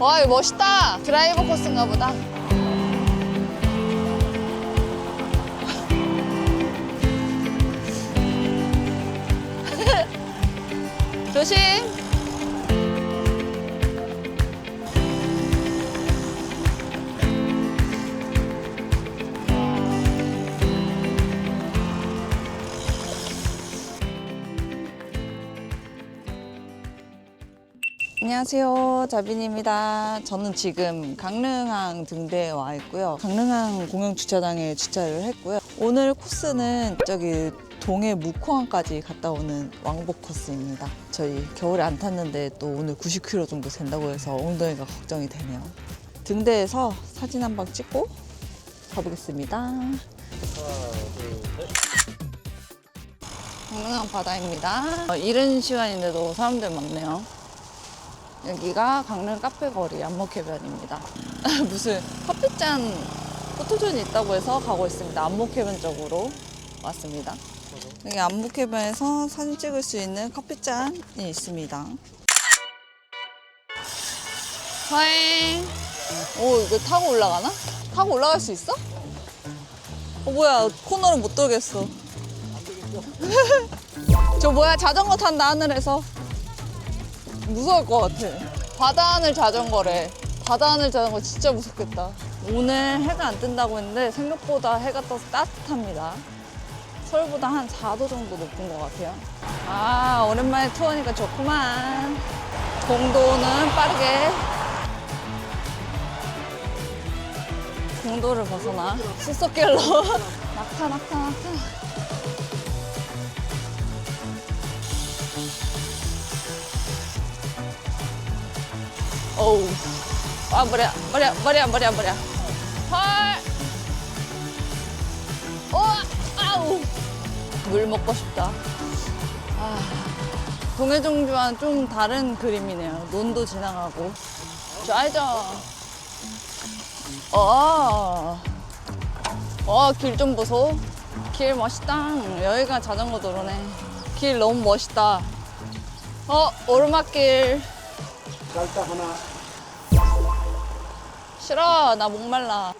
와, 이거 멋있다. 드라이버 코스인가 보다. 조심. 안녕하세요. 자빈입니다. 저는 지금 강릉항 등대에 와 있고요. 강릉항 공영 주차장에 주차를 했고요. 오늘 코스는 저기 동해 묵호항까지 갔다 오는 왕복 코스입니다. 저희 겨울에 안 탔는데 또 오늘 90km 정도 된다고 해서 엉덩이가 걱정이 되네요. 등대에서 사진 한 방 찍고 가보겠습니다. 강릉항 바다입니다. 어, 이른 시간인데도 사람들 많네요. 여기가 강릉 카페 거리 안목해변입니다. 무슨 커피잔 포토존이 있다고 해서 가고 있습니다. 안목해변 쪽으로 왔습니다. 여기 안목해변에서 사진 찍을 수 있는 커피잔이 있습니다. 하잉. 오, 이거 타고 올라가나? 타고 올라갈 수 있어? 어, 뭐야, 코너를 못 돌겠어. 저 뭐야, 자전거 탄다, 하늘에서. 무서울 것 같아. 바다 하늘 자전거래. 바다 하늘 자전거 진짜 무섭겠다. 오늘 해가 안 뜬다고 했는데 생각보다 해가 떠서 따뜻합니다. 서울보다 한 4도 정도 높은 것 같아요. 아, 오랜만에 투어니까 좋구만. 공도는 빠르게. 공도를 벗어나. 숲속길로. 낙타, 낙타, 낙타. 어우. 아, 머리야, 머리야, 머리야, 머리야, 머리야. 헐. 어, 아우. 물 먹고 싶다. 아, 동해종주와는 좀 다른 그림이네요. 논도 지나가고. 좌회전. 어. 어, 길 좀 보소. 길 멋있다. 여기가 자전거 도로네. 길 너무 멋있다. 어, 오르막길. 깔딱 하나 싫어. 나 목말라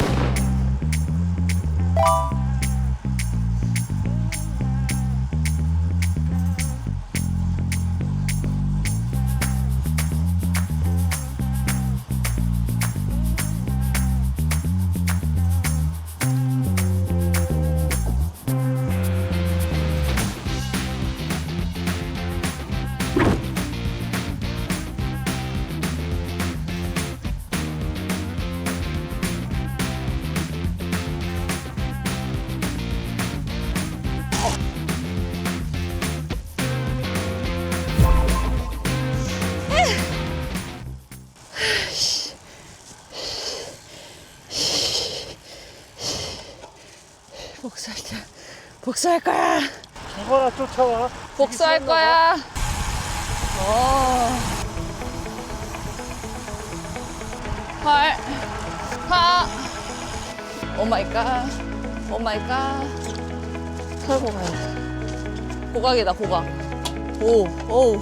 복수할 때 복수할 거야 죽어라 쫓아와 복수할 거야 어. 헐. 하. 오 마이 갓. 오 마이 갓. 털고 가야 돼. 고각이다, 고각. 오, 오.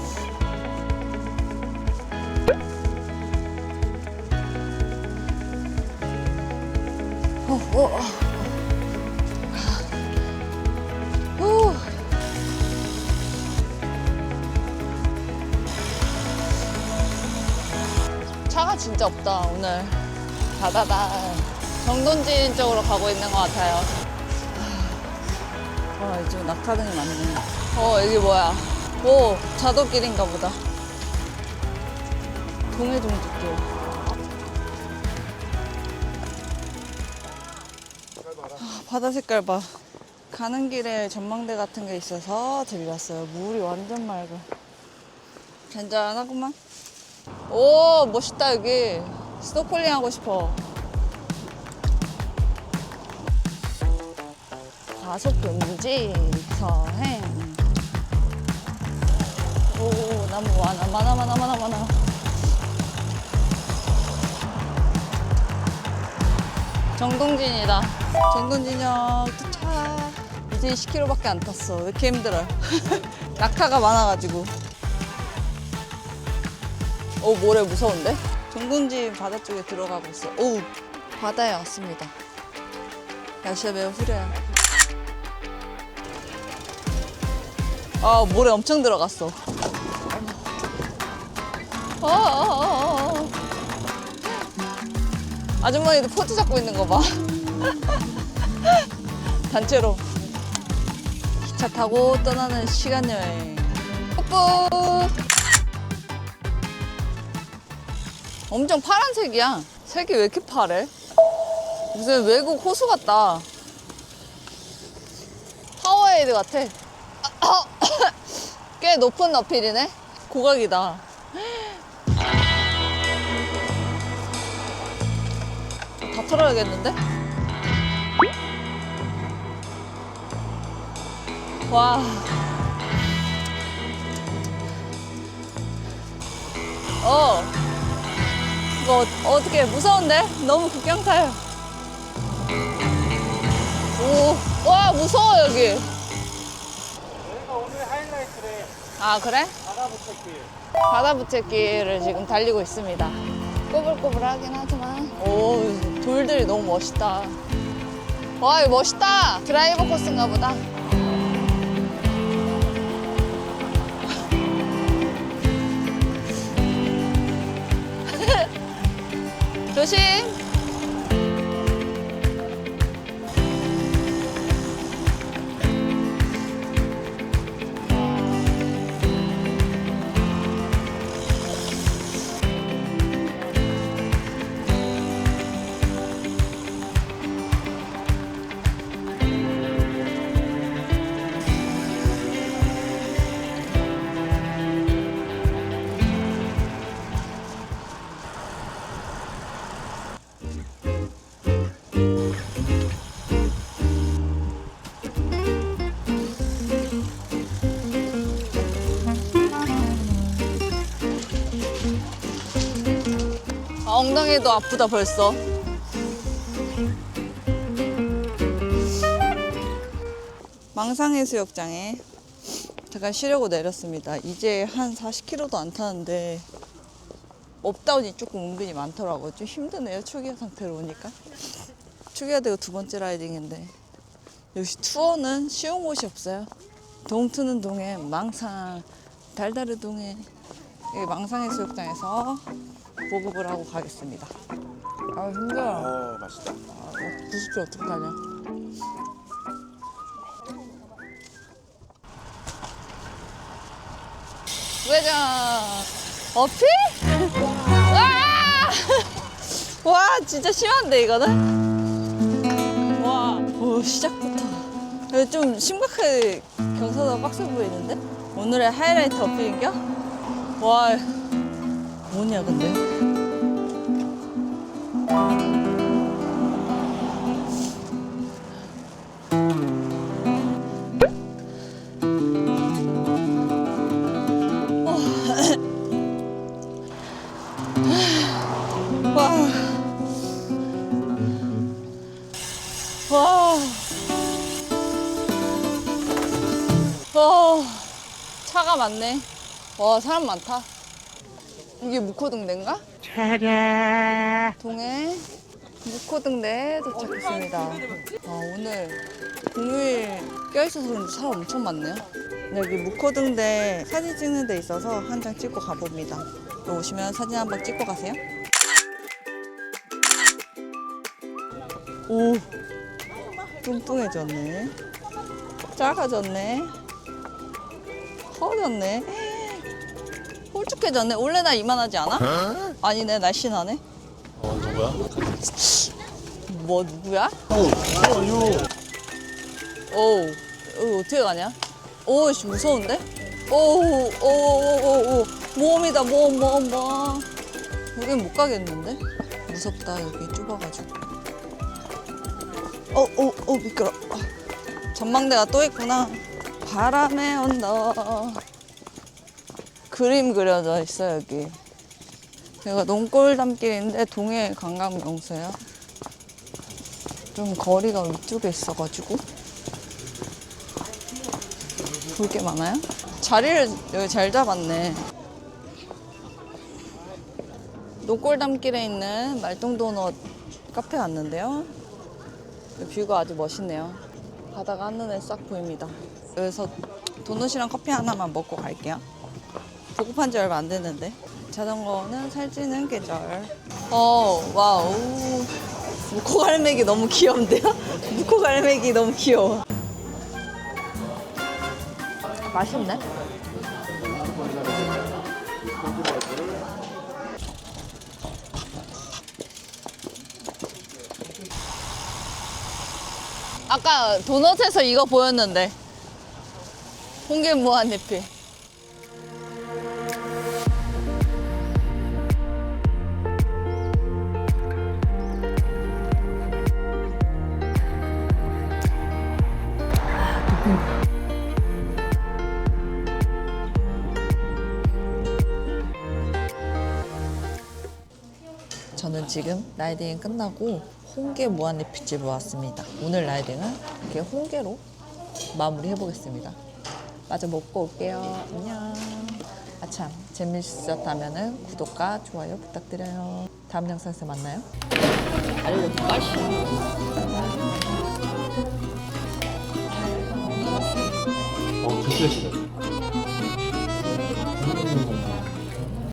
어, 어. 차가 진짜 없다 오늘. 바다다 정돈진 쪽으로 가고 있는 것 같아요. 아 이쪽 낙하등이 많네. 어 여기 뭐야? 오 자도길인가 보다. 동해종주길 아, 바다 색깔 봐. 가는 길에 전망대 같은 게 있어서 들렸어요. 물이 완전 맑아. 잔잔하구만 오 멋있다 여기. 스노클링 하고 싶어. 과속 금지 서행 오 나무 많아 많아 많아 많아 많아 정동진이다. 정동진역 도착 이제 20km밖에 안 탔어. 왜 이렇게 힘들어? 낙타가 많아가지고 오 모래 무서운데? 금궁진 바다 쪽에 들어가고 있어. 오, 바다에 왔습니다. 날씨가 매우 흐려요. 아, 모래 엄청 들어갔어. 어, 어, 어, 어. 아주머니도 포즈 잡고 있는 거 봐. 단체로 기차 타고 떠나는 시간 여행. 뽀뽀. 엄청 파란색이야. 색이 왜 이렇게 파래? 무슨 외국 호수 같다. 파워에이드 같아. 꽤 높은 어필이네. 고각이다. 다 털어야겠는데? 와. 어. 이거 어- 어떻게 무서운데? 너무 극경타요. 오, 와 무서워 여기. 여기가 오늘 하이라이트래. 아 그래? 바다부터길. 바다 부채길을 지금 달리고 있습니다. 꼬불꼬불하긴 하지만 오 돌들이 너무 멋있다. 와 이거 멋있다. 드라이버 코스인가 보다. 조심. 아, 엉덩이도 아프다 벌써. 망상해수욕장에 잠깐 쉬려고 내렸습니다. 이제 한 40km도 안 타는데 업다운이 조금 은근히 많더라고요. 좀 힘드네요. 초기화 상태로 오니까. 초기화 되고 두 번째 라이딩인데 역시 투어는 쉬운 곳이 없어요. 동 트는 동에 망상, 달다르 동에 여기 망상해수욕장에서 보급을 하고 가겠습니다. 아 힘들어. 어, 맛있다. 아, 90초 어떡하냐. 우회전. 어필? 와! 와, 진짜 심한데, 이거는? 와, 오, 시작부터. 이거 좀 심각하게 경사도가 빡세 보이는데? 오늘의 하이라이트 어필인겨? 와, 뭐냐, 근데? 와. 차가 많네. 와, 사람 많다. 이게 묵호등대인가? 동해 묵호등대에 도착했습니다. 아, 오늘 공휴일 껴있어서 그런지 사람 엄청 많네요. 여기 묵호등대 사진 찍는 데 있어서 한 장 찍고 가봅니다. 여기 오시면 사진 한 번 찍고 가세요. 오, 뚱뚱해졌네. 작아졌네. 커졌네. 홀쭉해졌네. 원래 나 이만하지 않아? 아니네, 날씬하네. 어, 누구야? 뭐 누구야? 어, 유. 오, 어, 어떻게 가냐? 오, 씨, 무서운데? 오, 오, 오, 오, 오, 모험이다, 모험, 모험, 모험. 여긴 못 가겠는데? 무섭다, 여기 좁아가지고. 어, 오, 오, 미끄러. 아, 전망대가 또 있구나. 바람의 언덕. 그림 그려져 있어, 여기. 여기가 농골담길인데 동해 관광 명소예요. 좀 거리가 위쪽에 있어가지고 볼 게 많아요? 자리를 여기 잘 잡았네. 노골담길에 있는 말똥도넛 카페 왔는데요. 뷰가 아주 멋있네요. 바다가 한눈에 싹 보입니다. 그래서 도넛이랑 커피 하나만 먹고 갈게요. 조급한 지 얼마 안 됐는데. 자전거는 살찌는 계절. 어, 와우. 무코 갈매기 너무 귀여운데요? 무코 갈매기 너무 귀여워. 맛있네. 아까 도넛에서 이거 보였는데 홍게 무한리필 지금 라이딩이 끝나고 홍게 무한리필집에 왔습니다. 오늘 라이딩은 이렇게 홍게로 마무리 해보겠습니다. 마저 먹고 올게요. 안녕. 아참 재밌었다면 구독과 좋아요 부탁드려요. 다음 영상에서 만나요. 알려 빠시. 어, 좋겠어.